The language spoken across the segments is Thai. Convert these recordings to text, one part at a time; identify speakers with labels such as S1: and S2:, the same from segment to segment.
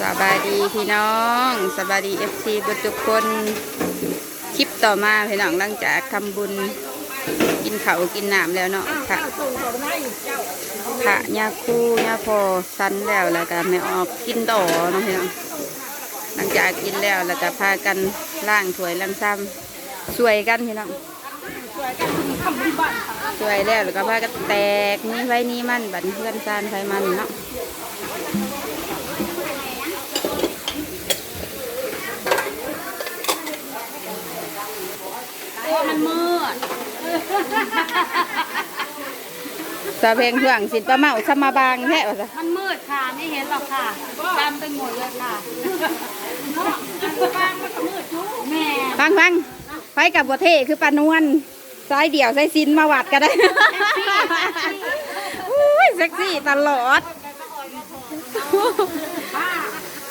S1: สบายดีพี่น้องสบายดีเอฟซีบทุกคนคลิปต่อมาพี่น้องหลังจากทำบุญกินเขากินน้ำแล้วเนาะค่ะค่ะยาคู่ยาพอสันแล้วแล้วก็ไม่ออกกินต่อเนาะพี่น้องหลังจากกินแล้วแล้วก็พากันล่างถวยล่างซ้ำช่วยกันพี่น้องช่วยแล้วแล้วก็พากันแตกนี่ไว้นี่มันบัดเพื่อนซานไฟมันเนาะ
S2: ตัวมันมืด
S1: สาเพลงห่วงสินปลาเมาสมาบางแท้ว่าซะ
S2: มันมืดค่ะไม่เห็นหรอกค่ะดำไปหมดเลยค่ะบางมันก็มืดอยู่แม่
S1: ฟังฟังไปกับบัวเทคือปลานวลสายเดี่ยวสายสินมาวัดก็ได้อุ้ยเซ็กซี่ตลอด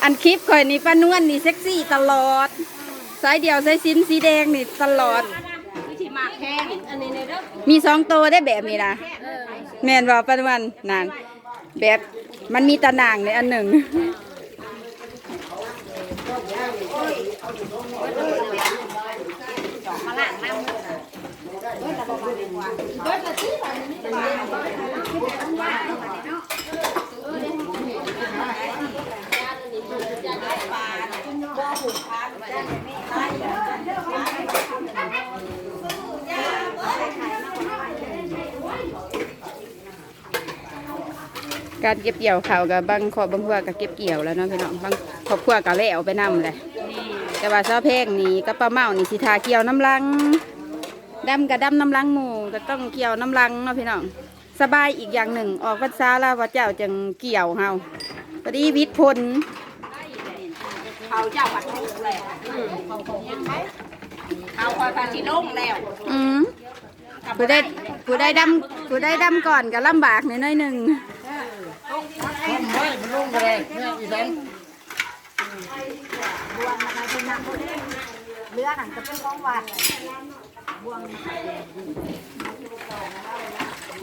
S1: อันคลิปข่อยนี่ปลานวลนี่เซ็กซี่ตลอด สายเดี่ยวสายสินสีแดงนี่ตลอด
S2: วิธี มากแข้งอันนี้ในเด้อ
S1: มีสองตัวได้แบบนี้นะแม่นว่าปลานวลนานแบบมันมีตะนางในอันหนึ่ง
S2: มาล้างน้ำ
S1: การเก็บเกี่ยวเขาวกับบางครอบบางครัวก็เก็บเกี่ยวแล้วเนาะพี่น้องบางครอบครัวก็แล้วไปนำเลยแต่ว่าเช้าเพลงนี่กับปลาเมานี่สิทาเกี่ยวน้ำลังดำกับดำน้ำลังหมูก็ต้องเกี่ยวน้ำลังเนาะพี่น้องสบายอีกอย่างหนึ่งออกพรรษาแล้วว่าเจ้าจึงเกี่ยวเฮาพอดีวิทย์พล
S2: เขาเจ้าปัดทุกแล้วเขาคงยังไงเขาคอยพาชิลงแล้ว
S1: อืมผู้ได้ผู้ได้ดำผู้ได้ดำก่อนก็ลำบากหน่อยๆหนึ่ง
S3: นุ่มก็ได้เนี่ยอีสันบวงนะคะเป็นน้ำโบ
S2: เงเรือนังจะเป็นของหวานบวง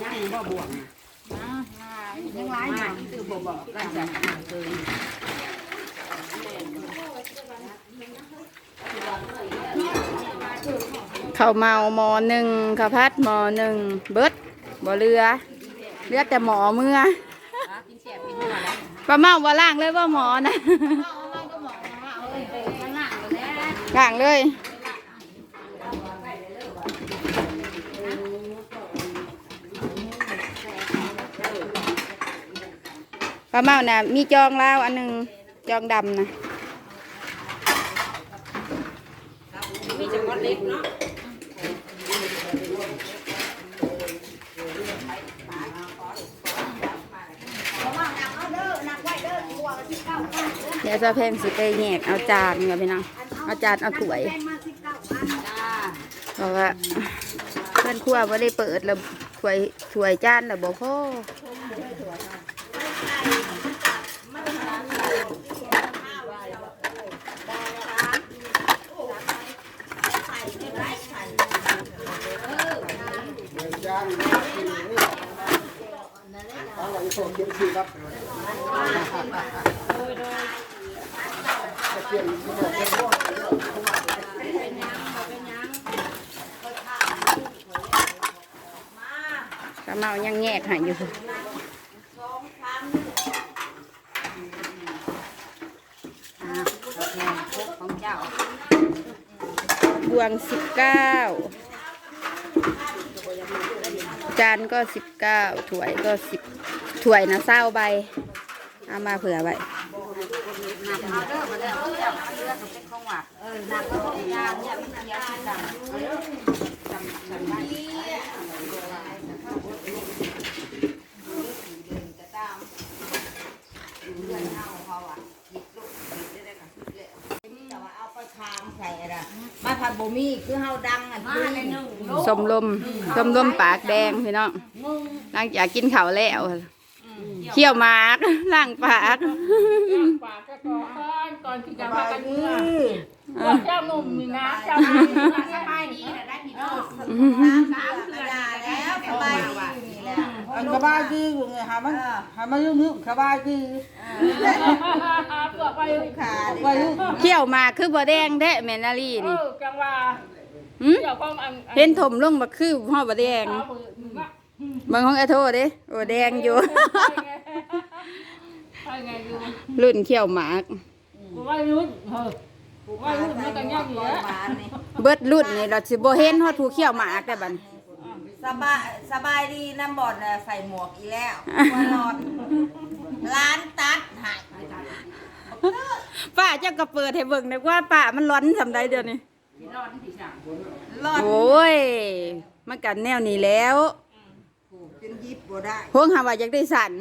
S4: นั่งบ่บวง
S2: ยังร้ายนังคือบ่บอกร่าจากหนังเคย
S1: ข้าวเมามอหนึ่งข้าวพัดมอหนึ่งเบิดบ่เรือเรือแต่หมอเมื่อ ปลาเมาบ่ล่างเลยว่าหมอนะ
S2: ล่า
S1: งเลยปลาเมาน่ะมีจองลาวอันหนึ่งจองดำนะ
S2: มีจังหวัดเล็กเนาะ
S1: เดี๋ยวจะเพงสิไปแยกเอาจานกับพี่น้องเอาจานเอาถ้วย
S2: จ้า
S1: เพราะว่าเพื่อนครัวไม่ได้เปิดแล้วถ้วยถ้วยจานแล้วบอกพ่อ กระเมายังแยกใหายอยู่
S2: ของเจ้า
S1: บวงสิบเก้าจานก็สิบเก้าถ้วยก็สิบถ้วยนะเศร้าใบ เอามาเผื่อไว้
S2: หนักก็ต้องยาเนี่ยมันเยอะจังเอาเด้อจำจำได้มาผัดบะมี่คือเฮาดังอะมาในหนึ่งลูก
S1: สมลมสมลมปากแดงพี่น้องหลังจากกินข้าวแล้วเคี่ยวมากล้างปาก
S2: ปากก็ก่อนก่อนที่จะพากันเมื่อ
S5: วกเจ้าหนุ่มนี่นะเจ้าหนุ่มนี่นะสบายดีนะได้พี่น้อง
S2: สามเดือนแล้วสบายดีอยู่นี่แหละ
S3: อันสบายดีอยู่ไงหามันหามันยุ่งยุ่งสบายดี
S5: พวกไป
S2: ขาดิ
S3: ว่ายุ่ง
S1: เขี้ยวหมากคือบ่แดงแท้แม่นาลี
S5: เอ
S1: นี่
S5: อจังว่า
S1: หึ
S5: เจ้าของอัน
S1: เห็นถมลงบ่คือฮอดบ่แดง
S5: เอามือมึงอะ
S1: บางของไอ้โทษเด้โอ้แดงอยู่
S5: ไปไงอยู่
S1: รุ่นเขี้ยวหมาก
S5: กูว่ารุ่นเออกู ว่ารุ่นมันก็ยังอยู่
S2: บ
S5: แล้วา
S2: นนี่
S1: เบิดรุ่นนี่เราสิบ่เห็นฮอดผู้เขี้ยวหมากแต่บัดนี้
S2: สบายสบายดีน้ำบอดน่ะใส่หมวกอีแล้วว่านอนร้านตัดใหาย
S1: ป้าเจ้าก็เปิดให้เบิ่งได้ว่าป้ามันร้อนสำใดเดี๋ยวนี้
S2: รอด
S1: โอ้ยมันกันแนวนี้แล้ว
S2: จนยิบบ่ได้
S1: พวกหาว่าอยากได้สัน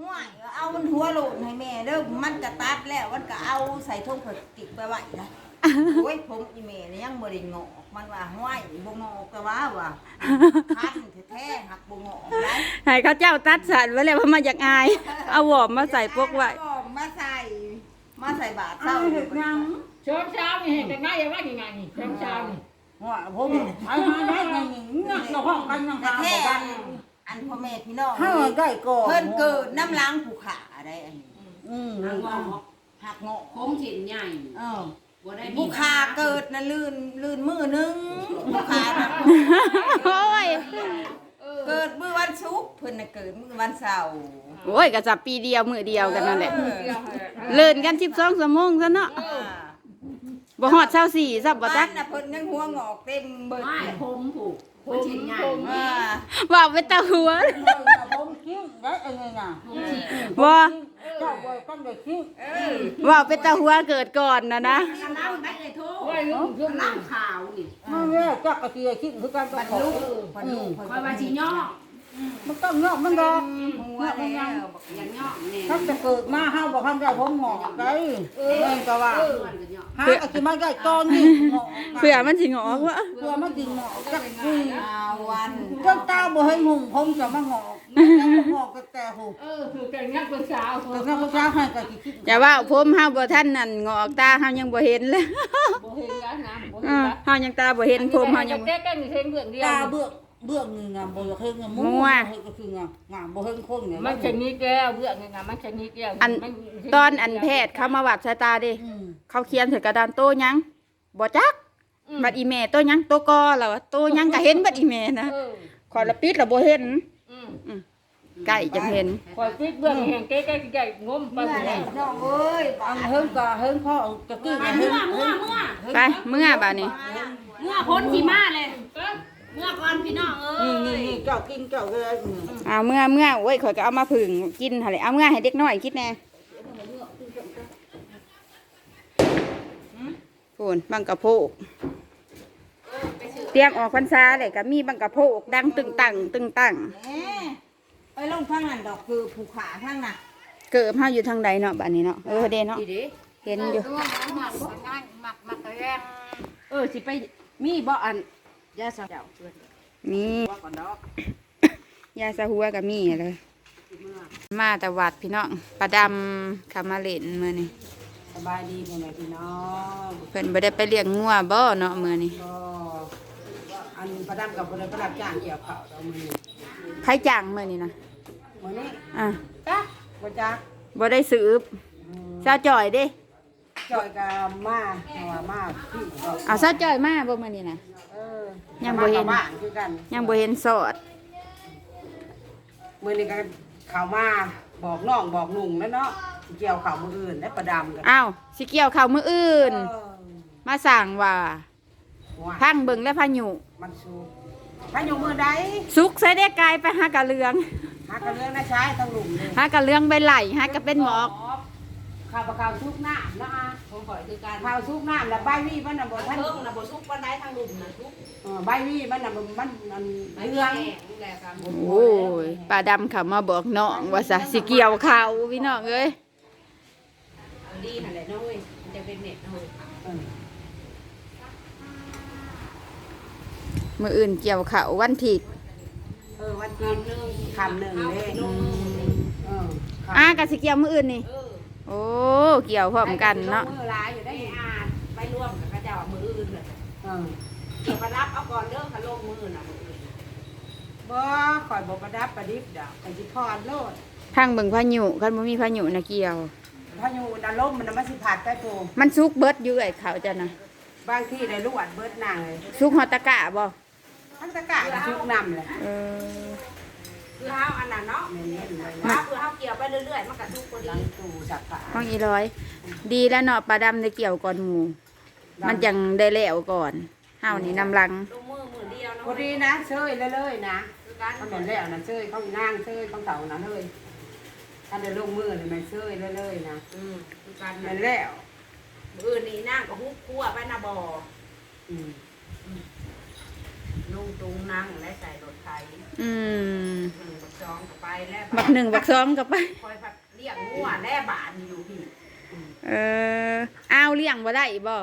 S2: ห่วยเอามันหัวโหลนให้แม่เด้อมันก็ตัดแล้วมันก็เอาใส่ถุงพลาสติกไปไว้นะโอ้ยผมอีแม่นี่ยังบ่ได้งอกมันว่าห้วยบ่งอกก็ว่าว่าคันแท้ๆหักบ่งอกได้
S1: ให้เขาเจ้าตัดสันไว้แล้วเพราะมันอยากอาย เอาหวอมมาใส่พวกไว้
S2: ก็มาใส่มาใส่บาตรเศร้าเลยบ่ได้
S5: ช้อนเช้านี่เห็นแต่ง่ายยังว่ายังไงนี่ช้อนเช้านี่
S3: ว่าผมใช้มาได้ไงนี่เราห้องกันยัง
S2: แต่
S3: หา
S2: แท้
S3: กั
S2: อั
S3: น
S2: น อันพ่อแม่พี่น้อง
S3: ให้
S2: นี่
S3: ได้ก่อน
S2: เพิ่นเกิดน้ำล้างผูขาได้อันนี้
S3: อืม
S2: หักงอก
S6: โค้งเส้นใหญ่
S2: เออ
S6: บ่ได้มี
S2: ผูขาเกิดนะลื่นลื่นมือหนึงผูขาน่ะ
S1: โอ้ย
S2: เกิดมื้อวันศุกร์เพิ่นน่ะเกิดมื้อวันเสาร์
S1: โอ้ยก็จับปีเดียวมือเดียวกันนั่นแหละเลินกัน12ชั่วโมงซะเนาะ
S2: เออ
S1: บ่ฮอด24ซับบ่
S2: บ้า
S1: ตัก
S2: นน่ะเพิ่นยังหัวงอกเต็มเบิด
S6: ไม่
S2: เลย
S6: ผมผูก โค้งเส้นใหญ่
S2: อ่า
S1: ว่าไปตาหัว
S3: ผมคิ้วได้เองน่ะ
S1: บ่
S3: เจ้าบ่ต้องได้คิ้ว
S2: เออ
S1: ว่าไปตาหัวเกิดก่อนนะนะ
S6: อันนั้นได้เลยโทษ
S5: ว่ารุ่นรุ่น
S6: น้ำขาวนี่
S3: มาแม่จักกะเทียคิ้วคือการต้องขอ
S2: เพิ่นลูกเพิ่น
S6: คอยว่าสิย่อ
S3: มันต้องเนาะมันดอก
S2: หัวแล้วบอก
S6: อย่างย่อเนี่ย
S3: ถ้าจะเกิดมาห้าบอกทำได้ผมหงอกได้แม่ก็ว่า
S6: เพื่อนกันย่อ
S3: หาก็สิมาได้ตอนนี้หงอก
S1: เผื่อมันสิงอกวะ
S3: เพื่อมันสิหงอกจักที
S2: อาวัน
S3: จนตาบ่เห็นหุ่งผมจะมาหงอกแล้วหงอกก็แต่หู
S5: เออคือแต่งนักเป็นสาว
S3: แต่ถ้าพระเจ้าให้ก็สิคิด
S1: อย่าว่าผมเฮาบ่ทันนั่นงอกตาเฮายังบ่เห็นเลย
S5: บ่เห็นแล้วนะบ่
S1: เอ
S5: เห็น
S1: อ
S5: แล้ว
S1: เฮายังตาบ่เห็นผมเฮายัง
S5: แก้แก้มีเส้นเบื้องเดียว
S3: ตาเบื้อง เบื้องนี่งามบ่อยากเห็นงามมั่วก็คืองามงามบ่เห็นคนเนี่ย
S5: มันชนิดแก้วเบื้องนี่นะมันชนิดแก้ว
S1: อันตอนอันแพทย์เขามาวัดสายตาเด้
S3: อืม
S1: เขาเขียนใส่กระดานโตหยังบ่จักบัดอีแม่โตหยังโตกอแล้วอะโตหยังก็เห็นบัดอีแม่นะ
S5: เออ
S1: ขอละปิดแล้วบ่เห็น
S5: อืม
S1: ใกล้จังเห็น
S5: คอยปิดเบื้องแห่งแก้แก้ใหญ่งมไป
S2: เมื่อ
S5: หมด
S2: ไห
S5: เล
S2: ร่
S5: ย
S2: น้องเอ้ย
S3: อันเฮิงก็เฮิงพ่อตะกี้
S6: ไป
S3: ก็
S6: เมื่
S3: เฮิ
S6: องเมื่อเมื่อ
S1: ไปเมื่อบัดนี้
S6: เมื่อพ้นที่มาเลย เมื่อก่อนพี่น้องเอ้
S3: นี่นี่
S6: ย
S3: นี่เจ้ากินเจ้าก็ได้
S1: เอาเมื่อเมื่อโอ้ยข่อยก็เอามาผึ่งกินหั่นแหละเอาเมื่อให้เด็กน้อยกินแน่พูนบังกะโพกเตรียมออกพรรษาเลยก็มีบังกะโพกดังตึงตังตึงตัง
S2: แหมไปลงทางนั้นดอกคือผูขาทางน่ะ
S1: เกิดเฮาอยู่ทางใดเนาะบัดนี้เนาะเออเด้เนาะ
S6: ดีดิ
S1: เห็นอยู่
S6: หมักง่ายหมักหมักแรงเออสิไปมีบ่อัน ยาสาวเจ้าเพื่อน
S1: มี
S6: ว่าก่อนดอก
S1: ยาสะหัวก็มีเลย มาแต่วัดพี่น้องประดำขามาเล่นมื้อนี้
S6: สบายดีพ่อแม่พี่น้อง
S1: เพิ่นบ่ได้ไปเลี้ยงงัวบ่เนาะมื้อนี้
S6: ก็อันประดำกับบ่ได้ประดับจ้างเกี่ยวข้าวเอามื้อนี้
S1: ไผจ้างมื้อนี้นะ
S6: มื้อนี้
S1: อะ
S6: กะบ่จัก
S1: บ่ได้สืบซาจ่อยเด้
S6: จอยก็มาเพราะว่ามาพี่ก็
S1: เอาซาจ่อยมาบ่มื้อนี้นะ
S6: เออ
S1: ยังบ่เห็น
S6: มากับบ้านคือกัน
S1: ยังบ่เห็นสอด
S6: มื้อนี้ก็เข้ามาบอกน้องบอกนุ่งแล้วเนาะเกี่ยวข้าวมื้ออื่นได้ประดำกัน
S1: อ้าวสิเกี่ยวข้าวมื้ออื่น
S6: เออ
S1: มาสั่งว่า
S6: ว่า
S1: พังเบิ่งและพายุ
S6: มันสูบพายุมือใด
S1: สุกใส่ได้กายไปหากะเลือง
S6: หากระเรื่องนะใช้ทั้งหลุมเลย
S1: หากะเลืองใบไหลหากะเป็นหมอก
S6: ข้าวปลาข้าวซุกน้ำนะอะ
S2: ผมขอคือการ
S6: ข้าวซุกน้ำแล้วใบวี่มันน่ะบ่ท่าน
S2: เพิ่งน่ะบ่สุกปานใดทางลุมน่ะสุก
S6: เออใบวี่มันน่ะมันมันมันเรื่อง
S2: แหละครับ
S1: โอ้ยป้าดำเขามาบอกน้องว่าซะสิเกี่ยวข้าวพี่น้องเอ้ย
S6: ดีนั่นแหละน้องเว้ยมันจะเป็นเน็ตน้องเว้ยเออ
S1: มื้ออื่นเกี่ยวข้าววันถิด
S6: เออวันที่หนึ่งคำหนึ่งเด้เออคำ
S1: อ่ากะสิเกี่ยวมื้ออื่นนี่ โอ้เกี่ยวพร้อมกันเนาะ
S6: มือหลายอยู่ได้อ่านไปร่วมกับกระ
S4: ออ
S6: เกี่ยวกับรับเอาก่อนเด้อค่ะลงมือน่ะ
S4: บ่ข่อยบ่ประดับประดิษฐ์ดอกข่อยสิพรโลด
S1: ทางเบิ่งพายุคันบ่มีพายุนะเกี่ยว
S4: พายุอารมณ์มันน่ะมันสิผ่านไปโต
S1: มันสุกเบิดอยู่ไอ้เขาจ้ะนะ
S4: บางที่ได้ลวดเบิดนางเลย
S1: สุกฮอดตะกะบ่
S4: ทั้งตะกร้าก็ทุกน้ำเลย
S1: เออ
S6: คือเฮาอันนั้นเนาะ
S4: แม่นๆเลย
S6: ว่าคือเฮาเกี่ยวไปเรื่อยๆมันก็ทุกพอ
S4: หลั
S6: ดี
S4: งตู้สักผ้า
S1: ห้องอีร้อย ดีแล้วเนาะปลาดำได้เกี่ยวก่อนหมู่มันจังได้แล้วก่อนเฮานี่นำลัง
S6: ลงมือมือเดียวเนาะ
S4: พอดีนะเชยเลยๆนะ
S6: คือการ
S4: เขาแม่นแล้วนะเชยเขานางเชยเขาเต่านะเลยถ้าได้ลงมือนี่แม่นเชยเลยๆนะ
S6: อืมคือการ
S4: แม่นแล้ว
S6: อื่นนี่นั่งกับฮุบคั่วไปนะบ่
S4: อืม
S6: นุ่งตุงนั่งและใส่รถไถ
S1: อืม
S6: หนึ่งบักจองก็ไปแล้ว
S1: บักหนึ่งบักสองก็ไป
S6: คอยพัดเรียกงัวแล่บานอยู่พี่
S1: เอออ้าวเลี้ยงบ่ได้บ่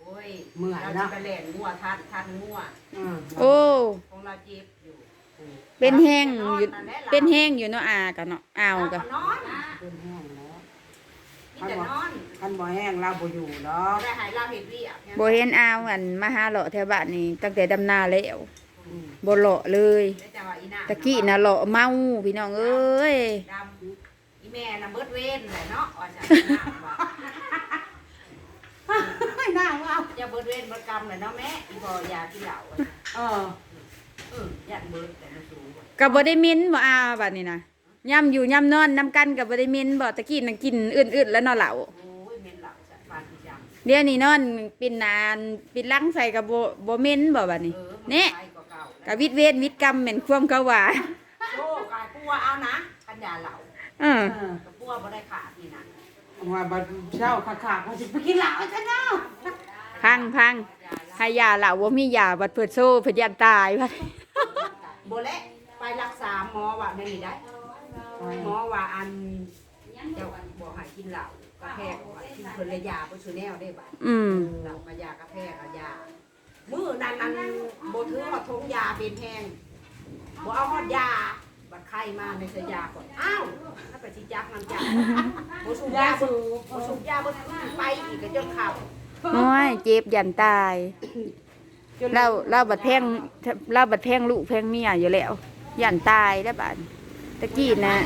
S6: โอ้ย
S4: เมื่อย
S6: เราจะ
S4: เนาะ
S6: ไปเล่นงัวทันทันงัว
S4: อืม
S1: โอ้
S6: ของเราเจ็บอยู่
S1: เป็นแห้งอยู่ เป็นแห้งอยู่เนาะอากันเนาะอ้าวก็
S6: นอน
S4: เป็นแห้ง แล้ว
S6: มีแต่นอน
S4: คันบ่แห้งเราบ่อยู่ดอก
S6: ได้หายเราเห็นเรียก
S1: บ่เห็นอ้าวอันมาหาเลาะแถวบ้านนี่ตั้งแต่ดำนาแล้ว
S4: อืม
S1: บ่เลาะเลย
S6: ได้จังหวะอีน่า
S1: ตะกี้น่ะเลาะเมาพี่น้องเอ้ย
S6: ดำอีแม่น่ะเบิดเว้นแหละเนาะว่าจะน้ำว่า
S4: ไม่น่าว่า
S6: จะเบิดเว้นเบิดกรรมเลยเนาะแม่อีพออยากกินเหล้าอะ
S4: เออ
S6: เออยันเบิดแต่มันสูงอะ
S1: ก็บ่ได้มิ้นบ่อาบัดนี้นะ ย่ำอยู่ย่ำนอนนํกันก็บ่ได้มิ้นบ่ตะกี้น่ะกินอื่นๆแล้วเนาะเหล้า
S6: โอ้ยเม็นเหล้าจัดปานที่จัง
S1: เดี๋ยวนี้นอนปินนานปินหลังใส่ก็บ่บ่มิ้นบ่บัดนี้
S6: เออมั
S1: นี่
S6: ไปกว่าเก่า
S1: ก็วิทย์เวทวิทย์กรรมแม่นความเขาว่า
S6: โอ้กายปัวเอานะปัญญาเหล่า
S1: เออ
S4: เออ
S6: กับปัวบ่ได้ขาดนี่นะ
S4: ว่าบัดเช้าขาๆเขาสิไปกินเหล้าซะเนาะ
S1: พังพังให้ยาเหล้าบ่มียาบัดเพิ่นโซ่เพิ่นยันตายพัด
S6: บ่และไปรักษาหมอว่าไม่มีได้ หมอว่าอันเจ้าบ่ให้กินเหล้ากระแพกว่ากินเพิ่นระยาเพิ่นซื้อแนวได้บัด
S1: อืม
S6: เหล้ากระยากระแพกกระยามื้อนั้นอันบ่ถือว่าทงยาเป็นแพงบ่เอาฮอดยาบัดไข้มาในสยาก่อนอ้าวถ้าไปสิจักน้ำจักบ่สูบยาบ่บ่สูบยาบ่ไปอีกก็จนเข้า
S1: โอ้ยเจ็บยันตายเราเราบัดแพงเราบัดแพงลูกแพงเมียอยู่แล้วยันตายแล้วบัด ตะกี้นะ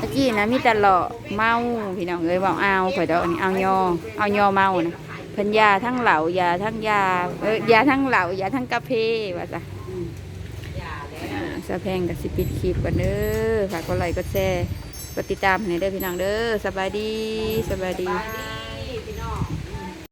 S1: ตะกี้นะมีแต่เลาะเมาพี่น้องเอ้ยบอกเอาข่อยดอกนี่เอายอเอายอเมานะเพิ่นยาทั้งเหล้ายาทั้งยาเอ้ยยาทั้งเหล้ายาทั้งกาแฟว่าซะ
S6: ยาแล้ว
S1: สะแพงกับสิปิดคลิปกันเด้อฝากกดไลค์กดแชร์กดติดตามให้เด้อพี่น้องเด้อสบายดีสบาย
S6: ดี